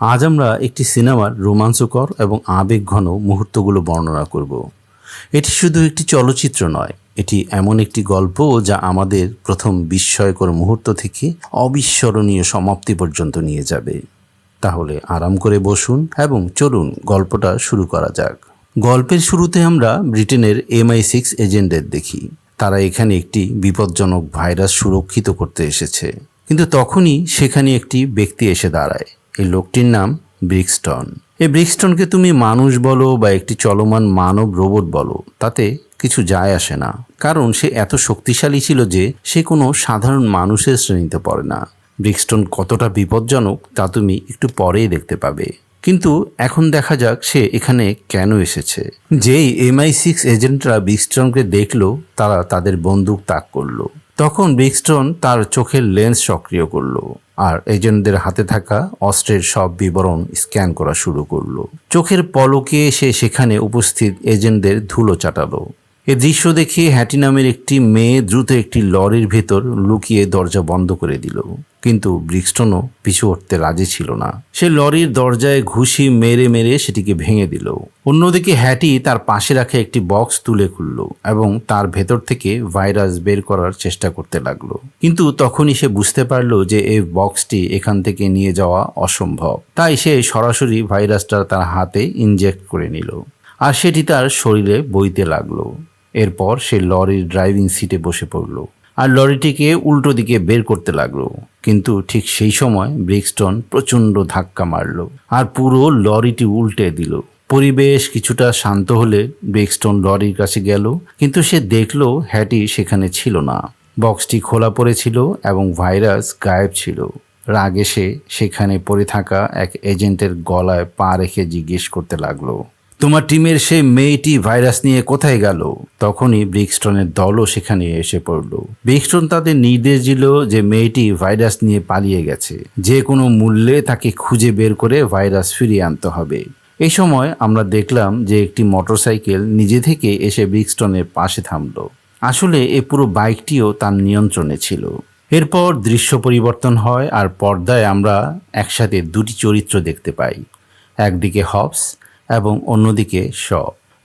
আজ আমরা একটি সিনেমার রোমাঞ্চকর এবং আবেগঘন মুহূর্তগুলো বর্ণনা করব। এটি শুধু একটি চলচ্চিত্র নয়, এটি এমন একটি গল্প যা আমাদের প্রথম বিস্ময়কর মুহূর্ত থেকে অবিস্মরণীয় সমাপ্তি পর্যন্ত নিয়ে যাবে। তাহলে আরাম করে বসুন এবং চলুন, গল্পটা শুরু করা যাক। গল্পের শুরুতে আমরা ব্রিটেনের এমআই সিক্স এজেন্টদের দেখি। তারা এখানে একটি বিপজ্জনক ভাইরাস সুরক্ষিত করতে এসেছে। কিন্তু তখনই সেখানে একটি ব্যক্তি এসে দাঁড়ায়। এই লোকটির নাম ব্রিক্সটন। এই ব্রিক্সটনকে তুমি মানুষ বলো বা একটি চলমান মানব রোবট বলো, তাতে কিছু যায় আসে না। কারণ সে এত শক্তিশালী ছিল যে সে কোনো সাধারণ মানুষের শ্রেণীতে পড়ে না। ব্রিক্সটন কতটা বিপজ্জনক, তা তুমি একটু পরেই দেখতে পাবে। কিন্তু এখন দেখা যাক সে এখানে কেন এসেছে। যেই এমআই সিক্স এজেন্টরা ব্রিক্সটনকে দেখল, তারা তাদের বন্দুক তাক করল। তখন ব্রিক্সটন তার চোখের লেন্স সক্রিয় করল। আর এজেন্টদের হাতে থাকা অস্ত্রের সব বিবরণ স্ক্যান করা শুরু করল। চোখের পলকে সে সেখানে উপস্থিত এজেন্টদের ধুলো চাটালো। এ দৃশ্য দেখে হ্যাটি নামের একটি মেয়ে দ্রুত একটি লরির ভেতর লুকিয়ে দরজা বন্ধ করে দিল। কিন্তু ব্রিক্সটনও পিছু উঠতে রাজি ছিল না। সে লরির দরজায় ঘুষি মেরে মেরে সেটিকে ভেঙে দিল। অন্যদিকে হ্যাটি তার পাশে রাখা একটি বক্স তুলে খুলল এবং তার ভেতর থেকে ভাইরাস বের করার চেষ্টা করতে লাগল। কিন্তু তখনই সে বুঝতে পারল যে এই বক্সটি এখান থেকে নিয়ে যাওয়া অসম্ভব। তাই সে সরাসরি ভাইরাসটা তার হাতে ইনজেক্ট করে নিল আর সেটি তার শরীরে বইতে লাগল। এরপর সে লরির ড্রাইভিং সিটে বসে পড়ল। আর লরিটিকে উল্টো দিকে বের করতে লাগল। কিন্তু ঠিক সেই সময় ব্রিক্সটন প্রচণ্ড ধাক্কা মারল আর পুরো লরিটি উল্টে দিল। পরিবেশ কিছুটা শান্ত হলে ব্রিক্সটন লরির কাছে গেল, কিন্তু সে দেখল হ্যাটি সেখানে ছিল না। বক্সটি খোলা পড়েছিল এবং ভাইরাস গায়েব ছিল। রাগে সে সেখানে পড়ে থাকা এক এজেন্টের গলায় পা রেখে জিজ্ঞেস করতে লাগল তোমার টিমের সেই মেয়েটি ভাইরাস নিয়ে কোথায় গেল? তখনই ব্রিক্সটনের দলও সেখানে এসে পড়ল। ব্রিক্সটন তাদের নির্দেশ দিল যে মেয়েটি ভাইরাস নিয়ে পালিয়ে গেছে। যে কোনো মূল্যে তাকে খুঁজে বের করে ভাইরাস ফিরিয়ে আনতে হবে। এই সময় আমরা দেখলাম যে একটি মোটরসাইকেল নিজে থেকে এসে ব্রিক্সটনের পাশে থামলো। আসলে এ পুরো বাইকটিও তার নিয়ন্ত্রণে ছিল। এরপর দৃশ্য পরিবর্তন হয় আর পর্দায় আমরা একসাথে দুটি চরিত্র দেখতে পাই। একদিকে হবস এবং অন্যদিকে শ।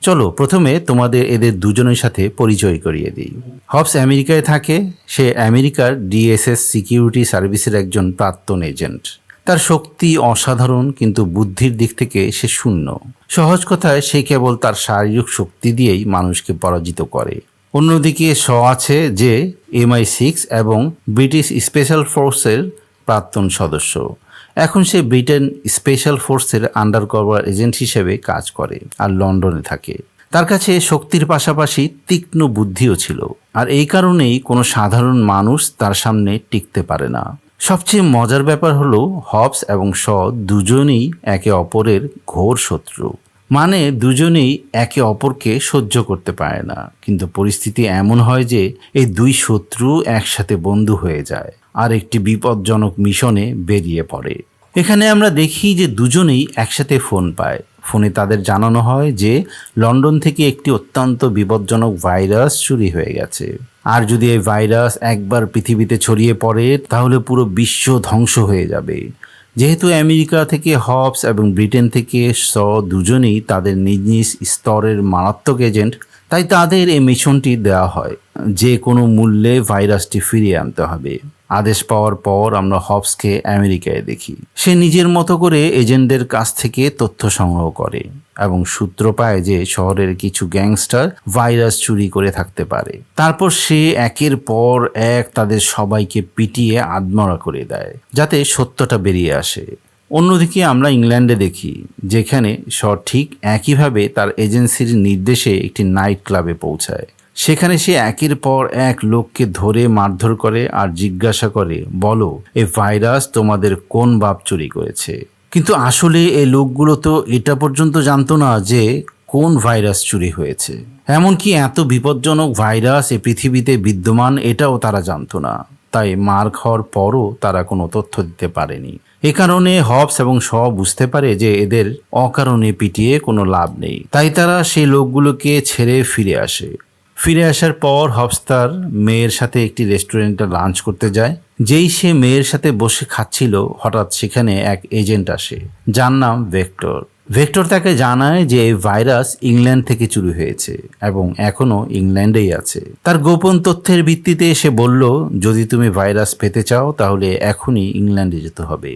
চলো, প্রথমে তোমাদের এদের দুজনের সাথে পরিচয় করিয়ে দিই। হবস আমেরিকায় থাকে, সে আমেরিকার ডিএসএস সিকিউরিটি সার্ভিসের একজন প্রাক্তন এজেন্ট। তার শক্তি অসাধারণ, কিন্তু বুদ্ধির দিক থেকে সে শূন্য। সহজ কথায়, সে কেবল তার শারীরিক শক্তি দিয়েই মানুষকে পরাজিত করে। অন্যদিকে শ আছে যে এমআই সিক্স এবং ব্রিটিশ স্পেশাল ফোর্সের প্রাক্তন সদস্য। এখন সে ব্রিটেন স্পেশাল ফোর্সের আন্ডার কভার এজেন্ট হিসেবে কাজ করে আর লন্ডনে থাকে। তার কাছে শক্তির পাশাপাশি তীক্ষ্ণ বুদ্ধিও ছিল আর এই কারণেই কোনো সাধারণ মানুষ তার সামনে টিকতে পারে না। সবচেয়ে মজার ব্যাপার হলো হবস এবং শ দুজনেই একে অপরের ঘোর শত্রু। মানে দুজনেই একে অপরকে সহ্য করতে পারে না। কিন্তু পরিস্থিতি এমন হয় যে এই দুই শত্রু একসাথে বন্ধু হয়ে যায়। আর একটি বিপজ্জনক মিশনে বেরিয়ে পড়ে। এখানে আমরা দেখি যে দুজনেই একসাথে ফোন পায়। ফোনে তাদের জানানো হয় যে লন্ডন থেকে একটি অত্যন্ত বিপজ্জনক ভাইরাস চুরি হয়ে গেছে। আর যদি এই ভাইরাস একবার পৃথিবীতে ছড়িয়ে পড়ে, তাহলে পুরো বিশ্ব ধ্বংস হয়ে যাবে। যেহেতু আমেরিকা থেকে হবস এবং ব্রিটেন থেকে স দুজনেই তাদের নিজ নিজ স্তরের মারাত্মক এজেন্ট, তাই তাদের এই মিশনটি দেওয়া হয়। যে কোনো মূল্যে ভাইরাসটি ফিরিয়ে আনতে হবে। আদেশ পাওয়ার পর আমরা হবসকে আমেরিকায় দেখি। সে নিজের মতো করে এজেন্টদের কাছ থেকে তথ্য সংগ্রহ করে এবং সূত্র পায় যে শহরের কিছু গ্যাংস্টার ভাইরাস চুরি করে থাকতে পারে। তারপর সে একের পর এক তাদের সবাইকে পিটিয়ে আদমরা করে দেয়, যাতে সত্যটা বেরিয়ে আসে। অন্যদিকে আমরা ইংল্যান্ডে দেখি, যেখানে সঠিক একইভাবে তার এজেন্সির নির্দেশে একটি নাইট ক্লাবে পৌঁছায়। সেখানে সে একের পর এক লোককে ধরে মারধর করে আর জিজ্ঞাসা করে, বলো, এ ভাইরাস তোমাদের কোন বাপ চুরি করেছে? কিন্তু আসলে এই লোকগুলো তো এটা পর্যন্ত জানতো না যে কোন ভাইরাস চুরি হয়েছে। এমনকি এত বিপজ্জনক ভাইরাস এ পৃথিবীতে বিদ্যমান এটাও তারা জানতো না। তাই মার খাওয়ার পরও তারা কোনো তথ্য দিতে পারেনি। এ কারণে হবস এবং স বুঝতে পারে যে এদের অকারণে পিটিয়ে কোনো লাভ নেই। তাই তারা সেই লোকগুলোকে ছেড়ে ফিরে আসে। ফিরে আসার পর হবস তার মেয়ের সাথে একটি রেস্টুরেন্টে লাঞ্চ করতে যায়। যেই সে মেয়ের সাথে বসে খাচ্ছিল, হঠাৎ সেখানে এক এজেন্ট আসে, যার নাম ভেক্টর। ভেক্টর তাকে জানায় যে এই ভাইরাস ইংল্যান্ড থেকে চুরি হয়েছে এবং এখনও ইংল্যান্ডেই আছে। তার গোপন তথ্যের ভিত্তিতে সে বলল, যদি তুমি ভাইরাস পেতে চাও, তাহলে এখনই ইংল্যান্ডে যেতে হবে।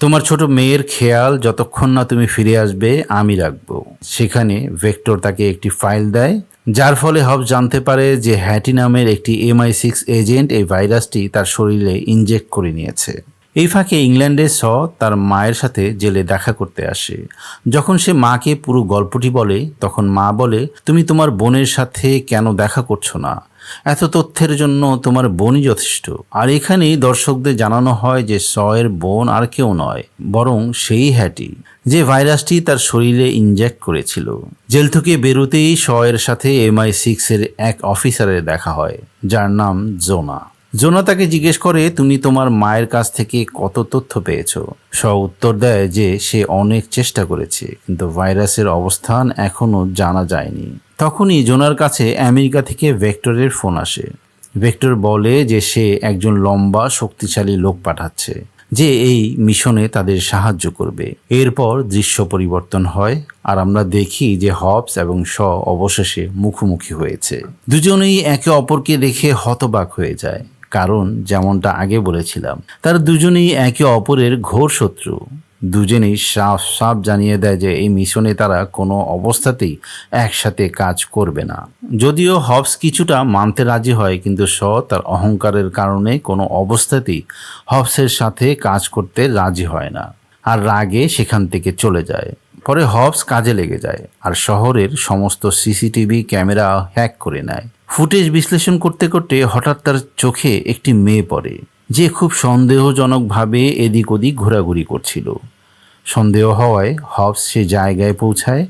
তোমার ছোট মেয়ের খেয়াল, যতক্ষণ না তুমি ফিরে আসবে, আমি রাখব। সেখানে ভেক্টর তাকে একটি ফাইল দেয় যার ফলে হব জানতে পারে যে হ্যাটি নামের একটি এমআই সিক্স এজেন্ট এই ভাইরাসটি তার শরীরে ইনজেক্ট করে নিয়েছে। এই ফাঁকে ইংল্যান্ডে স তার মায়ের সাথে জেলে দেখা করতে আসে। যখন সে মাকে পুরো গল্পটি বলে, তখন মা বলে, তুমি তোমার বোনের সাথে কেন দেখা করছ না? এত তথ্যের জন্য তোমার বোনই যথেষ্ট। আর এখানেই দর্শকদের জানানো হয় যে স এর বোন আর কেউ নয়, বরং সেই হ্যাটি, যে ভাইরাসটি তার শরীরে ইনজেক্ট করেছিল। জেল থেকে বেরোতেই এর সাথে এমআই সিক্সের এক অফিসারের দেখা হয়, যার নাম জোনা। জোনা তাকে জিজ্ঞেস করে, তুমি তোমার মায়ের কাছ থেকে কত তথ্য পেয়েছ? স উত্তর দেয় যে, সে অনেক চেষ্টা করেছে, কিন্তু ভাইরাসের অবস্থান এখনও জানা যায়নি। তখনই জোনার কাছে আমেরিকা থেকে ভেক্টরের ফোন আসে। ভেক্টর বলে যে, সে একজন লম্বা, শক্তিশালী লোক পাঠাচ্ছে, যে এই মিশনে তাদের সাহায্য করবে। এরপর দৃশ্য পরিবর্তন হয় আর আমরা দেখি যে হবস এবং শ অবশেষে মুখোমুখি হয়েছে। দুজনেই একে অপরকে দেখে হতবাক হয়ে যায়। কারণ যেমনটা আগে বলেছিলাম, তারা দুজনেই একে অপরের ঘোর শত্রু। দুজনেই সাফ সাফ জানিয়ে দেয় যে এই মিশনে তারা কোনো অবস্থাতেই একসাথে কাজ করবে না। যদিও হবস কিছুটা মানতে রাজি হয়, কিন্তু স তার অহংকারের কারণে কোনো অবস্থাতেই হবসের সাথে কাজ করতে রাজি হয় না আর রাগে সেখান থেকে চলে যায়। পরে হবস কাজে লেগে যায় আর শহরের সমস্ত সিসিটিভি ক্যামেরা হ্যাক করে নেয়। ফুটেজ বিশ্লেষণ করতে করতে হঠাৎ তার চোখে একটি মেয়ে পড়ে, যে খুব সন্দেহজনকভাবে এদিক ওদিক ঘোরাঘুরি করছিল। সন্দেহ হওয়ায় হবস সে জায়গায় পৌঁছায়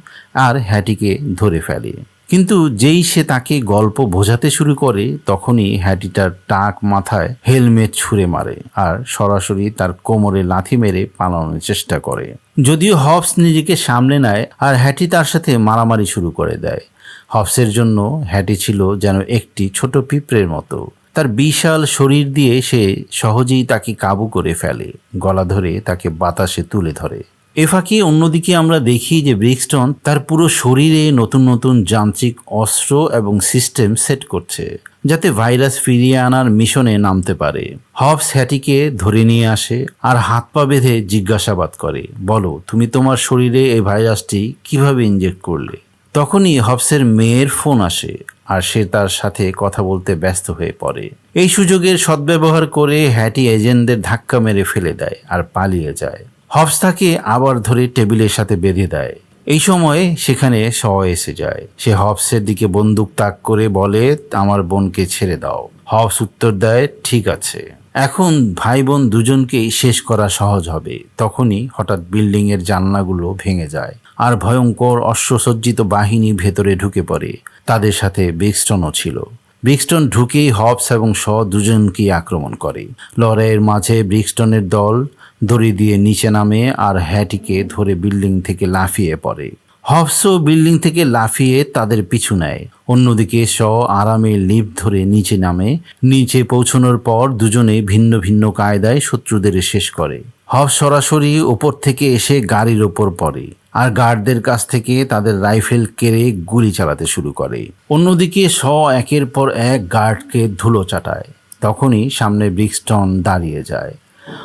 আর হ্যাটিকে ধরে ফেলে। কিন্তু যেই সে তাকে গল্প বোঝাতে শুরু করে, তখনই হ্যাটিটার টাক মাথায় হেলমেট ছুঁড়ে মারে আর সরাসরি তার কোমরে লাথি মেরে পালানোর চেষ্টা করে। যদিও হবস নিজেকে সামলে নেয় আর হ্যাটি তার সাথে মারামারি শুরু করে দেয়। হবসের জন্য হ্যাটি ছিল যেন একটি ছোট পিঁপড়ের মতো। তার বিশাল শরীর দিয়ে সে সহজেই তাকে কাবু করে ফেলে, গলা ধরে তাকে বাতাসে তুলে ধরে। এ ফাঁকে অন্যদিকে আমরা দেখি যে ব্রিক্সটন তার পুরো শরীরে নতুন নতুন যান্ত্রিক অস্ত্র এবং সিস্টেম সেট করছে, যাতে ভাইরাস ফিরিয়ে আনার মিশনে নামতে পারে। হবস হ্যাটিকে ধরে নিয়ে আসে আর হাত পা বেঁধে জিজ্ঞাসাবাদ করে, বলো, তুমি তোমার শরীরে এই ভাইরাসটি কীভাবে ইনজেক্ট করলে? তখনই হবসের মেয়ের ফোন আসে আর সে তার সাথে কথা বলতে ব্যস্ত হয়ে পড়ে। এই সুযোগের সদ্ব্যবহার করে হ্যাটি এজেন্টদের ধাক্কা মেরে ফেলে দেয় আর পালিয়ে যায়। হবস তাকে আবার ধরে টেবিলের সাথে বেঁধে দেয়। এই সময়ে সেখানে স এসে যায়। সে হবসের দিকে বন্দুক তাক করে বলে, আমার বোনকে ছেড়ে দাও। হবস উত্তর দেয়, ঠিক আছে। এখন ভাই বোন দুজনকেই শেষ করা সহজ হবে। তখনই হঠাৎ বিল্ডিংয়ের জানলাগুলো ভেঙে যায়। আর ভয়ঙ্কর অশ্বসজ্জিত বাহিনী ভেতরে ঢুকে পড়ে। তাদের সাথে ব্রিক্সটনও ছিল। ব্রিক্সটন ঢুকেই হবস এবং শ দুজনকেই আক্রমণ করে। লড়াইয়ের মাঝে ব্রিক্সটনের দল দড়ি দিয়ে নিচে নামে আর হ্যাটিকে ধরে বিল্ডিং থেকে লাফিয়ে পড়ে। হবসও বিল্ডিং থেকে লাফিয়ে তাদের পিছু নেয়। অন্যদিকে স আরামে লিফট ধরে নিচে নামে। নিচে পৌঁছানোর পর দুজনে ভিন্ন ভিন্ন কায়দায় শত্রুদের শেষ করে। হব সরাসরি ওপর থেকে এসে গাড়ির ওপর পড়ে। আর গার্ডদের কাছ থেকে তাদের রাইফেল কেড়ে গুলি চালাতে শুরু করে। অন্যদিকে স একের পর এক গার্ডকে ধুলো চাটায়। তখনই সামনে ব্রিক্সটন দাঁড়িয়ে যায়।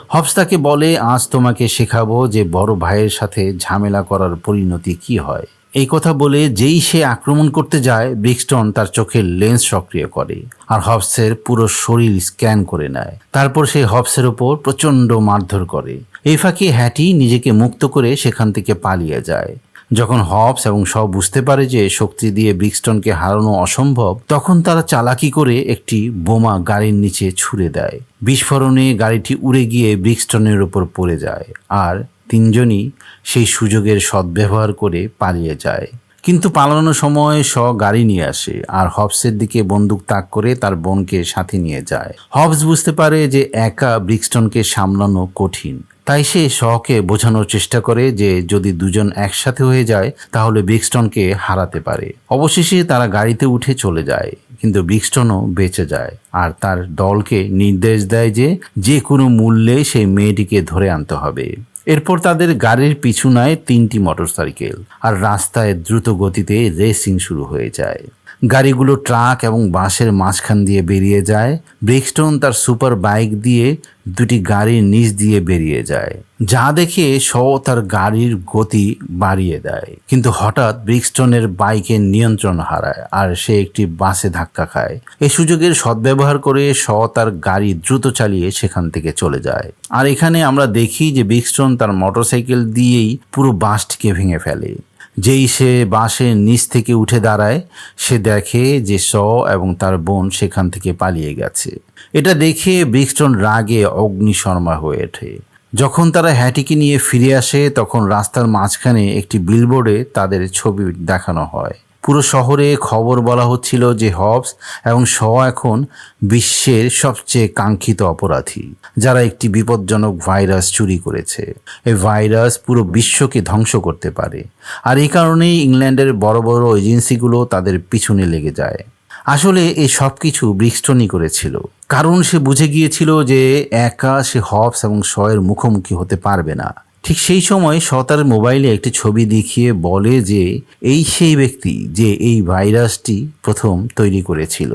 হবস তাকে বলে, আজ তোমাকে শেখাবো যে বড় ভাইয়ের সাথে ঝামেলা করার পরিণতি কি হয়? এই কথা বলে যেই সে আক্রমণ করতে যায়, ব্রিক্সটন তার চোখের লেন্স সক্রিয় করে আর হবসের পুরো শরীর স্ক্যান করে নেয়। তারপর সে হবসের ওপর প্রচণ্ড মারধর করে। এই ফাঁকে হ্যাটি নিজেকে মুক্ত করে সেখান থেকে পালিয়ে যায়। যখন হবস এবং সব বুঝতে পারে যে শক্তি দিয়ে ব্রিক্সটনকে হারানো অসম্ভব, তখন তারা চালাকি করে একটি বোমা গাড়ির নিচে ছুড়ে দেয়। বিস্ফোরণে গাড়িটি উড়ে গিয়ে ব্রিক্সটনের ওপর পড়ে যায়। আর তিনজনই সেই সুযোগের সদ্ব্যবহার করে পালিয়ে যায়। কিন্তু পালানোর সময় স গাড়ি নিয়ে আসে আর হবসের দিকে বন্দুক তাক করে তার বোনকে সাথে নিয়ে যায়। হবস বুঝতে পারে যে একা ব্রিক্সটনকে সামলানো কঠিন। তাই সে শহকে বোঝানোর চেষ্টা করে যে যদি দুজন একসাথে হয়ে যায়, তাহলে ব্রিক্সটনকে হারাতে পারে। অবশেষে তারা গাড়িতে উঠে চলে যায়, কিন্তু ব্রিক্সটনও বেঁচে যায় আর তার দলকে নির্দেশ দেয় যে যে কোনো মূল্যে সেই মেয়েটিকে ধরে আনতে হবে। এরপর তাদের গাড়ির পিছু নেয় তিনটি মোটরসাইকেল আর রাস্তায় দ্রুত গতিতে রেসিং শুরু হয়ে যায়। গাড়িগুলো ট্রাক এবং বাসের মাঝখান দিয়ে বেরিয়ে যায়। ব্রিক্সটন তার সুপার বাইক দিয়ে দুটি গাড়ির নিচ দিয়ে বেরিয়ে যায়। যা দেখে শ তার গাড়ির গতি বাড়িয়ে দেয়। কিন্তু হঠাৎ ব্রিক্সটনের বাইকের নিয়ন্ত্রণ হারায় আর সে একটি বাসে ধাক্কা খায়। এ সুযোগের সদ্ব্যবহার করে শ তার গাড়ি দ্রুত চালিয়ে সেখান থেকে চলে যায়। আর এখানে আমরা দেখি যে ব্রিক্সটন তার মোটরসাইকেল দিয়েই পুরো বাসটিকে ভেঙে ফেলে। যেই সে বাঁশের নিচ থেকে উঠে দাঁড়ায়, সে দেখে যে স এবং তার বোন সেখান থেকে পালিয়ে গেছে। এটা দেখে ব্রিক্সটন রাগে অগ্নিশর্মা হয়ে ওঠে। যখন তারা হ্যাটিকে নিয়ে ফিরে আসে, তখন রাস্তার মাঝখানে একটি বিলবোর্ডে তাদের ছবি দেখানো হয়। পুরো শহরে খবর বলা হচ্ছিল যে হবস এবং শ এখন বিশ্বের সবচেয়ে কাঙ্ক্ষিত অপরাধী, যারা একটি বিপজ্জনক ভাইরাস চুরি করেছে। এই ভাইরাস পুরো বিশ্বকে ধ্বংস করতে পারে। আর এই কারণেই ইংল্যান্ডের বড় বড় এজেন্সিগুলো তাদের পিছনে লেগে যায়। আসলে এই সব কিছু ব্রিক্সটনই করেছিল। কারণ সে বুঝে গিয়েছিল যে একা সে হবস এবং শয়ের মুখোমুখি হতে পারবে না। ঠিক সেই সময় শ তার মোবাইলে একটি ছবি দেখিয়ে বলে যে, এই সেই ব্যক্তি যে এই ভাইরাসটি প্রথম তৈরি করেছিল।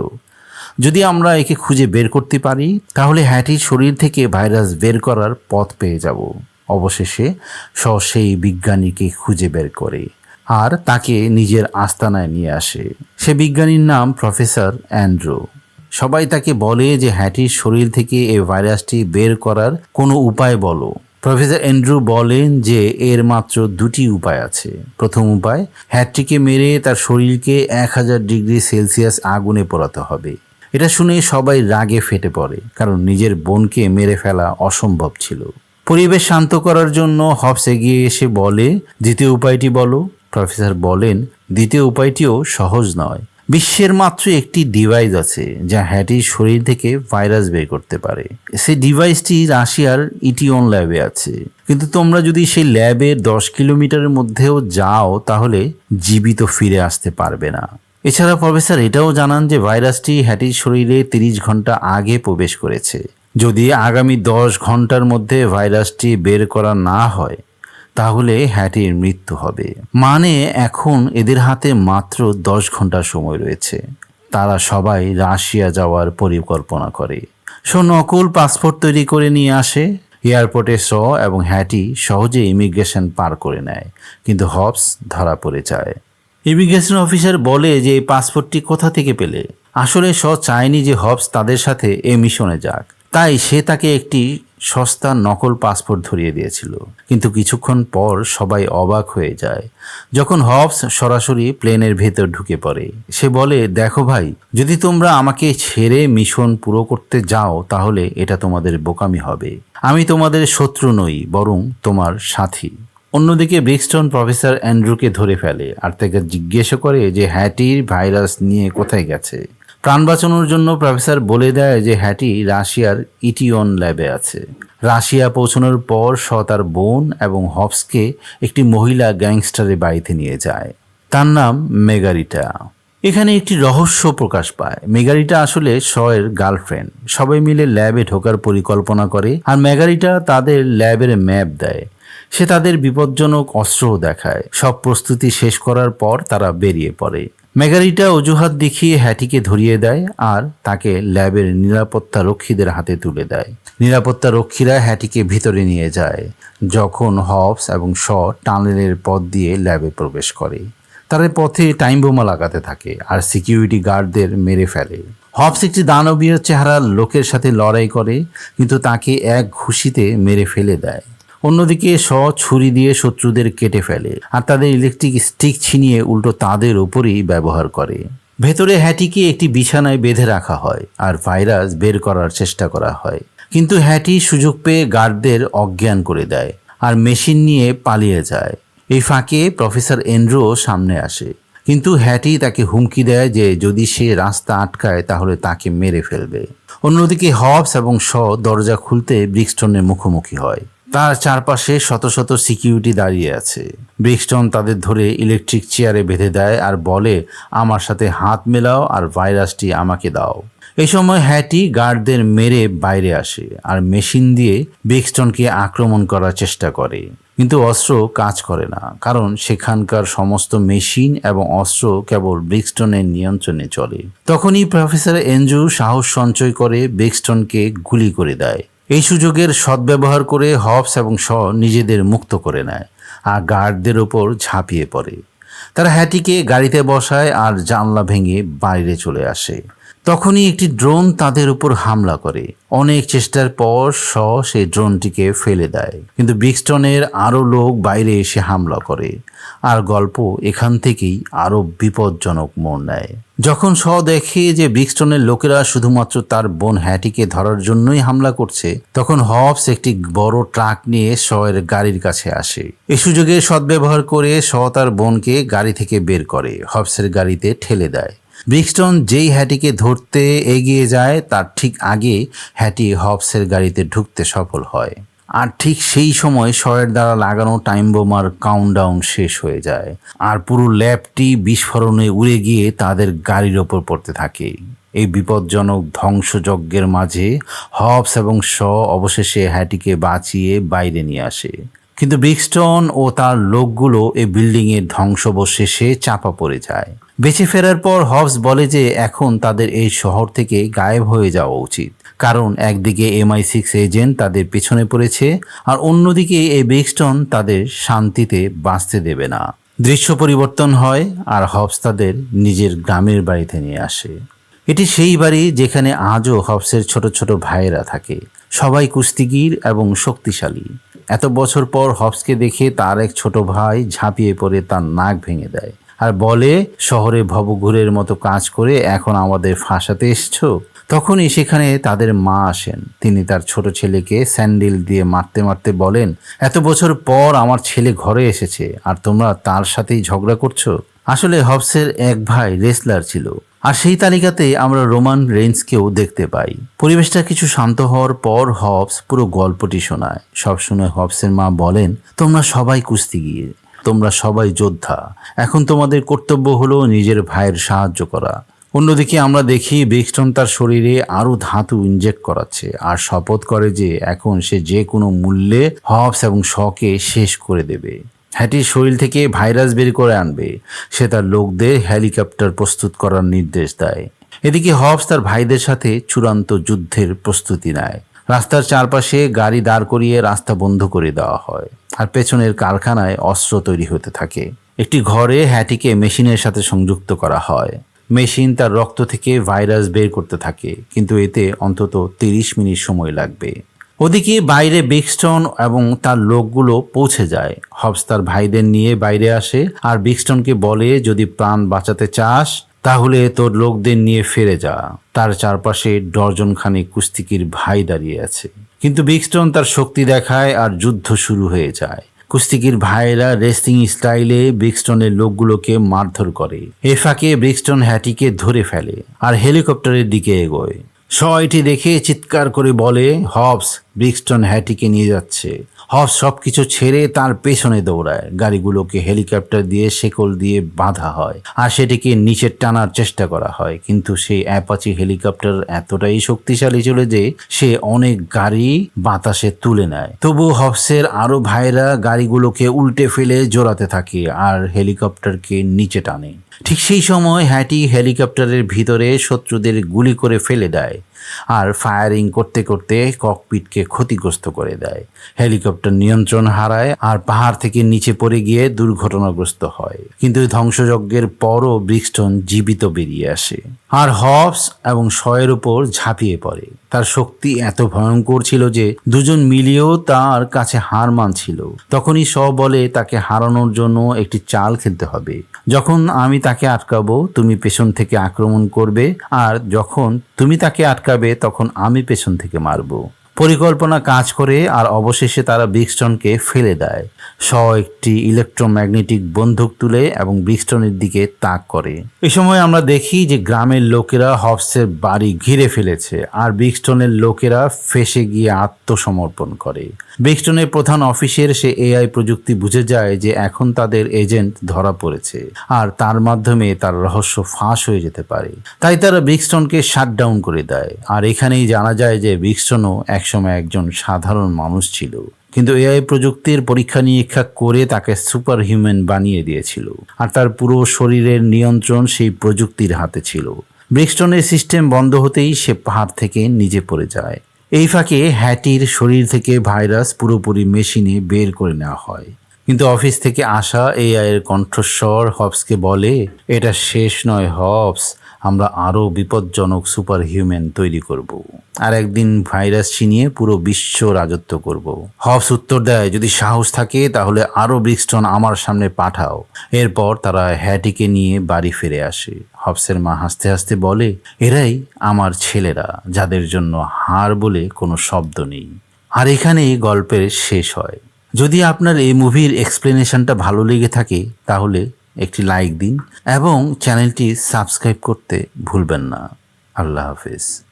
যদি আমরা একে খুঁজে বের করতে পারি, তাহলে হ্যাটির শরীর থেকে ভাইরাস বের করার পথ পেয়ে যাব। অবশেষে স সেই বিজ্ঞানীকে খুঁজে বের করে আর তাকে নিজের আস্তানায় নিয়ে আসে। সে বিজ্ঞানীর নাম প্রফেসর অ্যান্ড্রু। সবাই তাকে বলে যে, হ্যাটির শরীর থেকে এই ভাইরাসটি বের করার কোনো উপায় বলো। প্রফেসর অ্যান্ড্রু বলেন যে এর মাত্র দুটি উপায় আছে। প্রথম উপায় হ্যাটটিকে মেরে তার শরীরকে এক হাজার ডিগ্রি সেলসিয়াস আগুনে পোড়াতে হবে। এটা শুনে সবাই রাগে ফেটে পড়ে, কারণ নিজের বোনকে মেরে ফেলা অসম্ভব ছিল। পরিবেশ শান্ত করার জন্য হবস এগিয়ে এসে বলে, দ্বিতীয় উপায়টি বলো। প্রফেসর বলেন, দ্বিতীয় উপায়টিও সহজ নয়। বিশ্বের মাত্র একটি ডিভাইস আছে যা হ্যাটির শরীর থেকে ভাইরাস বের করতে পারে। সেই ডিভাইসটি রাশিয়ার ইটিওন ল্যাবে আছে। কিন্তু তোমরা যদি সেই ল্যাবের দশ কিলোমিটারের মধ্যেও যাও, তাহলে জীবিত ফিরে আসতে পারবে না। এছাড়া প্রফেসর, এটাও জানান যে ভাইরাসটি হ্যাটির শরীরে তিরিশ ঘণ্টা আগে প্রবেশ করেছে। যদি আগামী দশ ঘণ্টার মধ্যে ভাইরাসটি বের করা না হয় তাহলে হ্যাটির মৃত্যু হবে। মানে এখন এদের হাতে মাত্র দশ ঘণ্টা সময় রয়েছে। তারা সবাই রাশিয়া যাওয়ার পরিকল্পনা করে। সো নকল পাসপোর্ট তৈরি করে নিয়ে আসে। এয়ারপোর্টে স এবং হ্যাটি সহজে ইমিগ্রেশন পার করে নেয়। কিন্তু হবস ধরা পড়ে যায়। ইমিগ্রেশন অফিসার বলে যে এই পাসপোর্টটি কোথা থেকে পেলে? আসলে স চায়নি যে হবস তাদের সাথে এ মিশনে যাক। তাই সে তাকে একটি সস্তা নকল পাসপোর্ট ধরিয়ে দিয়েছিল। কিন্তু কিছুক্ষণ পর সবাই অবাক হয়ে যায়। যখন হবস সরাসরি প্লেনের ভেতর ঢুকে পড়ে, সে বলে, দেখো ভাই, যদি তোমরা আমাকে ছেড়ে মিশন পুরো করতে যাও, তাহলে এটা তোমাদের বোকামি হবে। আমি তোমাদের শত্রু নই, বরং তোমার সাথী। অন্যদিকে ব্রিক্সটন প্রফেসর অ্যান্ড্রুকে ধরে ফেলে আর তাকে জিজ্ঞেস করে যে, হ্যাটির ভাইরাস নিয়ে কোথায় গেছে? প্রাণ বাঁচানোর জন্য প্রফেসর বলে দেয় যে হ্যাটি রাশিয়ার ইটিওন ল্যাবে আছে। রাশিয়া পৌঁছানোর পর স তার বোন এবং হবসকে একটি মহিলা গ্যাংস্টারের বাড়িতে নিয়ে যায়। তার নাম মেগারিটা। এখানে একটি রহস্য প্রকাশ পায়। মেগারিটা আসলে শয়ের গার্লফ্রেন্ড। সবাই মিলে ল্যাবে ঢোকার পরিকল্পনা করে আর মেগারিটা তাদের ল্যাবের ম্যাপ দেয়। সে তাদের বিপজ্জনক অস্ত্রও দেখায়। সব প্রস্তুতি শেষ করার পর তারা বেরিয়ে পড়ে। মেগারিটা অজুহাত দেখিয়ে হ্যাটিকে ধরিয়ে দেয় আর তাকে ল্যাবের নিরাপত্তা রক্ষীদের হাতে তুলে দেয়। নিরাপত্তা রক্ষীরা হ্যাটিকে ভিতরে নিয়ে যায়, যখন হবস এবং শ টানেলের পথ দিয়ে ল্যাবে প্রবেশ করে। তারা পথে টাইম বোমা লাগাতে থাকে আর সিকিউরিটি গার্ডদের মেরে ফেলে। হবস একটি দানবীয় চেহারার লোকের সাথে লড়াই করে, কিন্তু তাকে এক ঘুষিতে মেরে ফেলে দেয়। অন্যদিকে স ছুরি দিয়ে শত্রুদের কেটে ফেলে আর তাদের ইলেকট্রিক স্টিক ছিনিয়ে উল্টো তাদের উপরই ব্যবহার করে। ভেতরে হ্যাটিকে একটি বিছানায় বেঁধে রাখা হয় আর ভাইরাস বের করার চেষ্টা করা হয়। কিন্তু হ্যাটি সুযোগ পেয়ে গার্ডদের অজ্ঞান করে দেয় আর মেশিন নিয়ে পালিয়ে যায়। এই ফাঁকে প্রফেসর এন্ড্রো সামনে আসে। কিন্তু হ্যাটি তাকে হুমকি দেয় যে যদি সে রাস্তা আটকায় তাহলে তাকে মেরে ফেলবে। অন্যদিকে হবস এবং শ দরজা খুলতে ব্রিক্সটনের মুখোমুখি হয়। তার চারপাশে শত শত সিকিউরিটি দাঁড়িয়ে আছে। ব্রিক্সটন তাদের ধরে ইলেকট্রিক চেয়ারে বেঁধে দেয় আর বলে, আমার সাথে হাত মেলাও আর ভাইরাসটি আমাকে দাও। এই সময় হ্যাটি গার্ডদের মেরে বাইরে আসে আর মেশিন দিয়ে ব্রিক্সটনকে আক্রমণ করার চেষ্টা করে। কিন্তু অস্ত্র কাজ করে না, কারণ সেখানকার সমস্ত মেশিন এবং অস্ত্র কেবল ব্রিক্সটনের নিয়ন্ত্রণে চলে। তখনই প্রফেসর এনজু সাহস সঞ্চয় করে ব্রিক্সটনকে গুলি করে দেয়। এই সুযোগের সদ্ব্যবহার করে হবস এবং শ নিজেদের মুক্ত করে নেয় আর গার্ডদের ওপর ঝাঁপিয়ে পড়ে। তারা হ্যাটিকে গাড়িতে বসায় আর জানলা ভেঙে বাইরে চলে আসে। তখনই একটি ড্রোন তাদের উপর হামলা করে। অনেক চেষ্টার পর শ সেই ড্রোনটিকে ফেলে দেয়। কিন্তু ব্রিক্সটনের আরও লোক বাইরে এসে হামলা করে। আর গল্প এখান থেকেই আরও বিপজ্জনক মোড় নেয়। যখন শ দেখে যে ব্রিক্সটনের লোকেরা শুধুমাত্র তার বোন হ্যাটিকে ধরার জন্যই হামলা করছে, তখন হবস একটি বড় ট্রাক নিয়ে শ এর গাড়ির কাছে আসে। এই সুযোগে সদ্ব্যবহার করে শ তার বোনকে গাড়ি থেকে বের করে, হবসের গাড়িতে ঠেলে দেয়। ব্রিক্সটন যেই হ্যাটিকে ধরতে এগিয়ে যায়, তার ঠিক আগে হ্যাটি হবসের গাড়িতে ঢুকতে সফল হয়। আর ঠিক সেই সময় শয়ের দ্বারা লাগানো টাইম বোমার কাউন্টডাউন শেষ হয়ে যায়। আর পুরো ল্যাবটি বিস্ফোরণে উড়ে গিয়ে তাদের গাড়ির ওপর পড়তে থাকে। এই বিপজ্জনক ধ্বংসযজ্ঞের মাঝে হবস এবং শ অবশেষে হ্যাটিকে বাঁচিয়ে বাইরে নিয়ে আসে। কিন্তু ব্রিক্সটন ও তার লোকগুলো এই বিল্ডিংয়ের ধ্বংসবশেষে চাপা পড়ে যায়। বেঁচে ফেরার পর হবস বলে যে এখন তাদের এই শহর থেকে গায়েব হয়ে যাওয়া উচিত। কারণ একদিকে এমআই সিক্স এজেন্ট তাদের পেছনে পড়েছে আর অন্যদিকে এই ব্রিক্সটন তাদের শান্তিতে বাঁচতে দেবে না। দৃশ্য পরিবর্তন হয় আর হবস তাদের নিজের গ্রামের বাড়িতে নিয়ে আসে। এটি সেই বাড়ি যেখানে আজও হবসের ছোট ছোট ভাইয়েরা থাকে। সবাই কুস্তিগির এবং শক্তিশালী। এত বছর পর হবসকে দেখে তার এক ছোট ভাই ঝাঁপিয়ে পড়ে তার নাক ভেঙে দেয়। আর বলে, শহরে ভবঘুরের মতো কাজ করে এখন আমাদের ফাঁসাতে এসছো? তখনই সেখানে তাদের মা আসেন। তিনি তার ছোট ছেলেকে স্যান্ডেল দিয়ে মারতে মারতে বলেন, এত বছর পর আমার ছেলে ঘরে এসেছে, আর তোমরা তার সাথেই ঝগড়া করছ? আসলে হবসের এক ভাই রেসলার ছিল, আর সেই তালিকাতে আমরা রোমান রেঞ্জকেও দেখতে পাই। পরিবেশটা কিছু শান্ত হওয়ার পর হবস পুরো গল্পটি শোনায়। সব শুনে হবসের মা বলেন, তোমরা সবাই কুস্তিগির তোমরা সবাই যোদ্ধা। এখন তোমাদের কর্তব্য হলো নিজের ভাইয়ের সাহায্য করা। অন্যদিকে আমরা দেখি ব্রিক্সটন তার শরীরে আরও ধাতু ইনজেক্ট করাচ্ছে আর শপথ করে যে এখন সে যে কোনো মূল্যে হবস এবং শকে শেষ করে দেবে। হ্যাটির শরীর থেকে ভাইরাস বের করে আনবে। সে তার লোকদের হেলিকপ্টার প্রস্তুত করার নির্দেশ দেয়। এদিকে হবস তার ভাইদের সাথে চূড়ান্ত যুদ্ধের প্রস্তুতি নেয়। রাস্তার চারপাশে গাড়ি দাঁড় করিয়ে রাস্তা বন্ধ করে দেওয়া হয় আর পেছনের কারখানায় অস্ত্র তৈরি হতে থাকে। একটি ঘরে হ্যাটিকে মেশিনের সাথে সংযুক্ত করা হয়। মেশিন তার রক্ত থেকে ভাইরাস বের করতে থাকে, কিন্তু এতে অন্তত তিরিশ মিনিট সময় লাগবে। ওদিকে বাইরে বিক্সটন এবং তার লোকগুলো পৌঁছে যায়। হবস তার ভাইদের নিয়ে বাইরে আসে আর বিক্সটনকে বলে, যদি প্রাণ বাঁচাতে চাস তাহলে তোর লোকদের নিয়ে ফিরে যা। তার চারপাশে ডর্জন খানে কুস্তিকির ভাই দাঁড়িয়ে আছে। কিন্তু বিক্সটন তার শক্তি দেখায় আর যুদ্ধ শুরু হয়ে যায়। কুস্তিকির ভাইয়েরা রেসলিং স্টাইলে ব্রিক্সটনের লোকগুলোকে মারধর করে। এ ফাঁকে ব্রিক্সটন হ্যাটিকে ধরে ফেলে আর হেলিকপ্টারের দিকে এগোয়। শ এটি দেখে চিৎকার করে বলে, হবস ব্রিক্সটন হ্যাটিকে নিয়ে যাচ্ছে। হবস সব কিছু ছেড়ে তার পেছনে দৌড়ায়। গাড়িগুলোকে হেলিকপ্টার দিয়ে শেকল দিয়ে বাঁধা হয় আর সেটিকে নিচে টানার চেষ্টা করা হয়। কিন্তু সেই অ্যাপাচি হেলিকপ্টার এতটাই শক্তিশালী ছিল যে সে অনেক গাড়ি বাতাসে তুলে নেয়। তবু হবসের আরও ভাইরা গাড়িগুলোকে উল্টে ফেলে জোড়াতে থাকে আর হেলিকপ্টারকে নিচে টানে। ঠিক সেই সময় হ্যাটি হেলিকপ্টারের ভিতরে শত্রুদের গুলি করে ফেলে দেয়। আর ফায়ারিং করতে করতে ককপিটকে ক্ষতিগ্রস্ত করে দেয়। হেলিকপ্টার নিয়ন্ত্রণ হারায় আর পাহাড় থেকে নিচে পড়ে গিয়ে দুর্ঘটনাগ্রস্ত হয়। কিন্তু ধ্বংসযজ্ঞের পরও ব্রিক্সটন জীবিত বেরিয়ে আসে। আর হবস এবং শয়ের উপর ঝাঁপিয়ে পড়ে। তার শক্তি এত ভয়ঙ্কর ছিল যে দুজন মিলিয়েও তার কাছে হার মানছিল। তখনই শ বলে, তাকে হারানোর জন্য একটি চাল খেলতে হবে। যখন আমি তাকে আটকাবো, তুমি পেছন থেকে আক্রমণ করবে, আর যখন তুমি তাকে আটকাবে, তখন আমি পেছন থেকে মারব। পরিকল্পনা কাজ করে আর অবশেষে তারা ব্রিক্সটনকে ফেলে দেয়। স একটি ইলেকট্রোম্যাগনেটিক বন্দুক তুলে এবং ব্রিক্সটনের দিকে তাক করে। এই সময় আমরা দেখি যে গ্রামের লোকেরা হবসের বাড়ি ঘিরে ফেলেছে আর ব্রিক্সটনের লোকেরা ফেসে গিয়ে আত্মসমর্পণ করে। ব্রিক্সটনের প্রধান অফিসের সে এআই প্রযুক্তি বুঝে যায় যে এখন তাদের এজেন্ট ধরা পড়েছে আর তার মাধ্যমে তার রহস্য ফাঁস হয়ে যেতে পারে। তাই তারা ব্রিক্সটনকে শাটডাউন করে দেয়। আর এখানেই জানা যায় যে ব্রিক্সটনও একসময় একজন সাধারণ মানুষ ছিল। কিন্তু এআই প্রযুক্তির পরীক্ষা নিরীক্ষা করে তাকে সুপার হিউম্যান বানিয়ে দিয়েছিল। আর তার পুরো শরীরের নিয়ন্ত্রণ সেই প্রযুক্তির হাতে ছিল। ব্রিক্সটনের সিস্টেম বন্ধ হতেই সে পাহাড় থেকে নিজে পড়ে যায়। এই ফাঁকে হ্যাটির শরীর থেকে ভাইরাস পুরোপুরি মেশিনে বের করে নেওয়া হয়। কিন্তু অফিস থেকে আসা এআই এর কণ্ঠস্বর হবসকে বলে, এটা শেষ নয় হবস আমরা আরও বিপজ্জনক সুপার হিউম্যান তৈরি করব। আর একদিন ভাইরাস চিনিয়ে পুরো বিশ্ব রাজত্ব করব। হবস উত্তর দেয়, যদি সাহস থাকে, তাহলে আরও ব্রিক্সটন আমার সামনে পাঠাও এরপর তারা হ্যাটিকে নিয়ে বাড়ি ফিরে আসে হবসের মা হাসতে হাসতে বলে, এরাই আমার ছেলেরা, যাদের জন্য হার বলে কোনো শব্দ নেই আর এখানেই গল্পের শেষ হয় যদি আপনার এই মুভির এক্সপ্লেনেশনটা ভালো লেগে থাকে, তাহলে একটি লাইক দিন এবং চ্যানেলটি সাবস্ক্রাইব করতে ভুলবেন না। আল্লাহ হাফিজ।